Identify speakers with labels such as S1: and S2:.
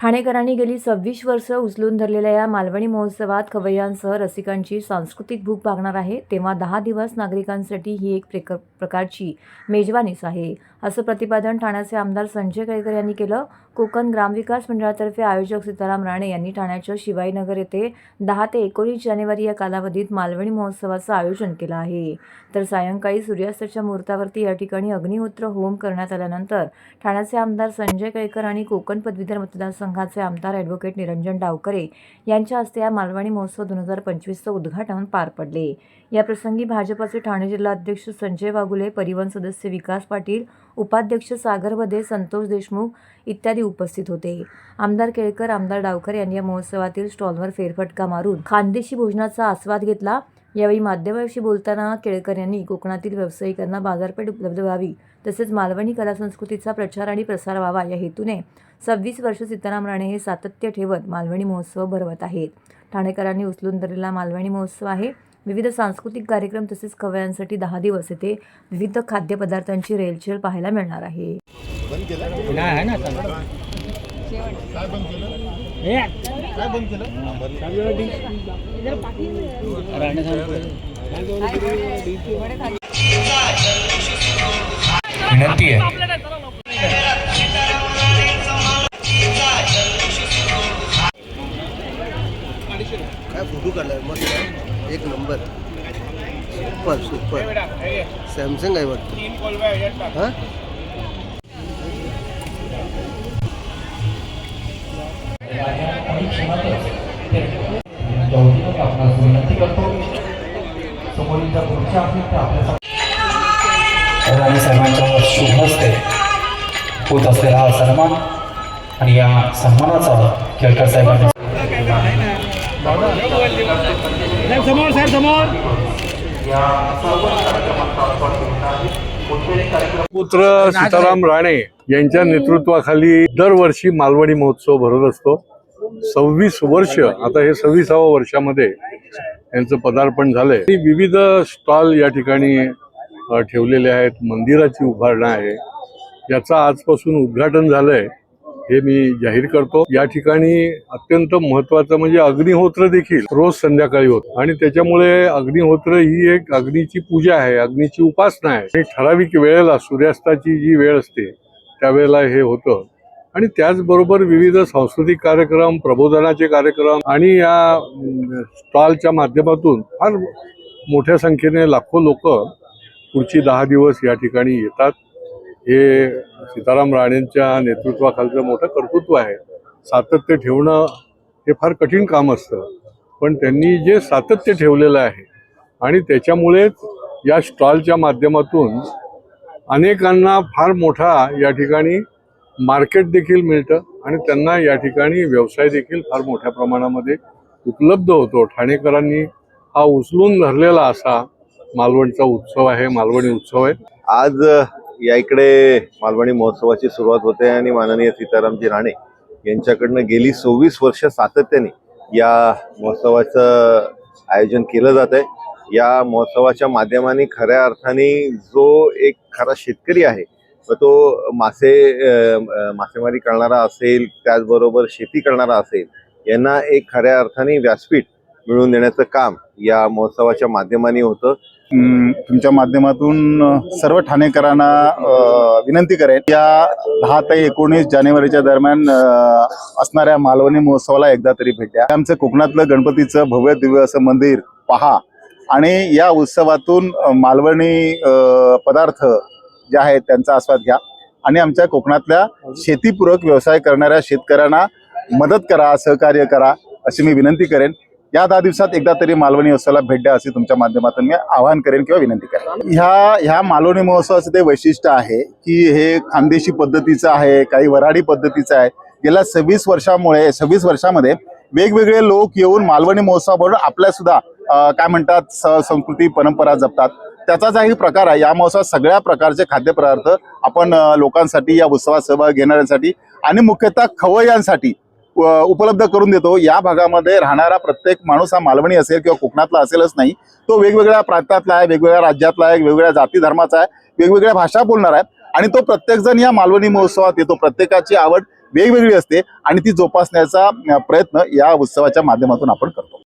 S1: ठाणेकरांनी गेली सव्वीस वर्ष उचलून धरलेल्या या मालवणी महोत्सवात खवय्यांसह रसिकांची सांस्कृतिक भूक भागणार आहे तेव्हा दहा दिवस नागरिकांसाठी ही एक प्रेक प्रकारची मेजवानीच आहे. असं प्रतिपादन ठाण्याचे आमदार संजय केळकर यांनी केलं. कोकण ग्रामविकास मंडळातर्फे आयोजक सीताराम राणे यांनी ठाण्याच्या शिवाईनगर येथे दहा ते एकोणीस जानेवारी या कालावधीत मालवणी महोत्सवाचं आयोजन केलं आहे. तर सायंकाळी सूर्यास्ताच्या मुहूर्तावरती या ठिकाणी अग्निहोत्र होम करण्यात आल्यानंतर ठाण्याचे आमदार संजय केळकर आणि कोकण पदवीधर मतदारसंघाचे आमदार ॲडव्होकेट निरंजन डावकरे यांच्या हस्ते या मालवणी महोत्सव दोन हजार पंचवीसचं उद्घाटन पार पडले. या प्रसंगी भाजपाचे ठाणे जिल्हा अध्यक्ष संजय वागुले परिवहन सदस्य विकास पाटील उपाध्यक्ष सागर बदे संतोष देशमुख इत्यादी उपस्थित होते. आमदार केळकर आमदार डावकर यांनी या महोत्सवातील स्टॉलवर फेरफटका मारून खानदेशी भोजनाचा आस्वाद घेतला. यावेळी माध्यमांशी बोलताना केळकर यांनी कोकणातील व्यावसायिकांना बाजारपेठ उपलब्ध व्हावी तसेच मालवणी कला संस्कृतीचा प्रचार आणि प्रसार व्हावा या हेतूने सव्वीस वर्ष सीताराम राणे हे सातत्य ठेवत मालवणी महोत्सव भरवत आहेत. ठाणेकरांनी उचलून धरलेला मालवणी महोत्सव आहे. विविध सांस्कृतिक कार्यक्रम तसेच खवयांसाठी दहा दिवस येथे विविध खाद्यपदार्थांची रेलचेल पाहायला मिळणार आहे
S2: नाही आहे ना चांगलं. हे. राहण्यासाठी.
S3: विनंती आहे
S4: सुपर सुपर सॅमसंग आहे वाटतं. हा?
S3: आम्ही सर्वांच्या शुभ होत असलेला हा सन्मान आणि या सन्मानाचा केळकर साहेबांनी
S2: साहेब समोर साहेब समोर.
S5: पुत्र सीताराम राणे यांच्या नेतृत्वाखाली दरवर्षी मालवणी महोत्सव भरत असतो. सव्वीस वर्ष आता हे सव्वीसाव्या वर्षामध्ये यांचं पदार्पण झालंय. विविध स्टॉल या ठिकाणी ठेवलेले आहेत. मंदिराची उभारणं आहे. याचं आजपासून उद्घाटन झालंय. हे मी जाहीर करतो. या ठिकाणी अत्यंत महत्वाचं म्हणजे अग्निहोत्र देखील रोज संध्याकाळी होत. आणि त्याच्यामुळे अग्निहोत्र ही एक अग्नीची पूजा आहे अग्नीची उपासना आहे. आणि ठराविक वेळेला सूर्यास्ताची जी वेळ असते त्यावेळेला हे होतं. आणि त्याचबरोबर विविध सांस्कृतिक कार्यक्रम प्रबोधनाचे कार्यक्रम आणि या स्टॉलच्या माध्यमातून फार मोठ्या संख्येने लाखो लोक पुढची दहा दिवस या ठिकाणी येतात. हे सीताराम राणेंच्या नेतृत्वाखालचं मोठं कर्तृत्व आहे. सातत्य ठेवणं हे फार कठीण काम असतं. पण त्यांनी जे सातत्य ठेवलेलं आहे आणि त्याच्यामुळेच या स्टॉलच्या माध्यमातून अनेकांना फार मोठा या ठिकाणी मार्केट देखील मिळतं आणि त्यांना या ठिकाणी व्यवसाय देखील फार मोठ्या प्रमाणामध्ये उपलब्ध होतो. ठाणेकरांनी हा उचलून धरलेला असा मालवणचा उत्सव आहे मालवणी उत्सव आहे.
S6: आज या इकडे मालवणी महोत्सवाची सुरुवात होते आणि माननीय सीतारामजी राणे यांच्याकडनं गेली सव्वीस वर्ष सातत्याने या महोत्सवाचं आयोजन केलं जात आहे. या महोत्सवाच्या माध्यमाने खऱ्या अर्थाने जो एक खरा शेतकरी आहे व तो मासे मासेमारी करणारा असेल त्याचबरोबर शेती करणारा असेल यांना एक खऱ्या अर्थाने व्यासपीठ मिळवून देण्याचं काम या महोत्सवाच्या माध्यमाने होतं.
S7: तुमच्या माध्यमातून सर्व ठाणेकरांना विनंती करेन या दहा ते एकोणीस जानेवारीच्या दरम्यान असणाऱ्या मालवणी महोत्सवाला एकदा तरी भेट द्या. आमचं कोकणातलं गणपतीचं भव्य दिव्य असं मंदिर पहा आणि या उत्सवातून मालवणी पदार्थ जे आहेत त्यांचा आस्वाद घ्या आणि आमच्या कोकणातल्या शेतीपूरक व्यवसाय करणाऱ्या शेतकऱ्यांना मदत करा सहकार्य करा अशी मी विनंती करेन. या दहा दिवसात एकदा तरी मालवणी महोत्सवाला भेट द्या असे तुमच्या माध्यमातून मी आवाहन करेन किंवा विनंती करेन. ह्या ह्या मालवणी महोत्सवाचं ते वैशिष्ट्य आहे की हे खानदेशी पद्धतीचं आहे काही वराडी पद्धतीचं आहे. गेल्या सव्वीस वर्षामुळे सव्वीस वर्षामध्ये वेगवेगळे लोक येऊन मालवणी महोत्सवाबरोबर आपल्या सुद्धा काय म्हणतात स- संस्कृती परंपरा जपतात. त्याचाच हा प्रकार आहे. या महोत्सवात सगळ्या प्रकारचे खाद्यपदार्थ आपण लोकांसाठी या उत्सवात सहभाग घेणाऱ्यांसाठी आणि मुख्यतः खवय्यांसाठी उपलब्ध करून देतो. या भागामध्ये राहणारा प्रत्येक माणूस हा मालवणी असेल किंवा कोकणातला असेलच नाही. तो वेगवेगळ्या प्रांतातला आहे वेगवेगळ्या राज्यातला आहे वेगवेगळ्या जाती धर्माचा आहे वेगवेगळ्या भाषा बोलणार आहे. आणि तो प्रत्येकजण या मालवणी महोत्सवात येतो. प्रत्येकाची आवड वेगवेगळी असते आणि ती जोपासण्याचा प्रयत्न या उत्सवाच्या माध्यमातून आपण करतो.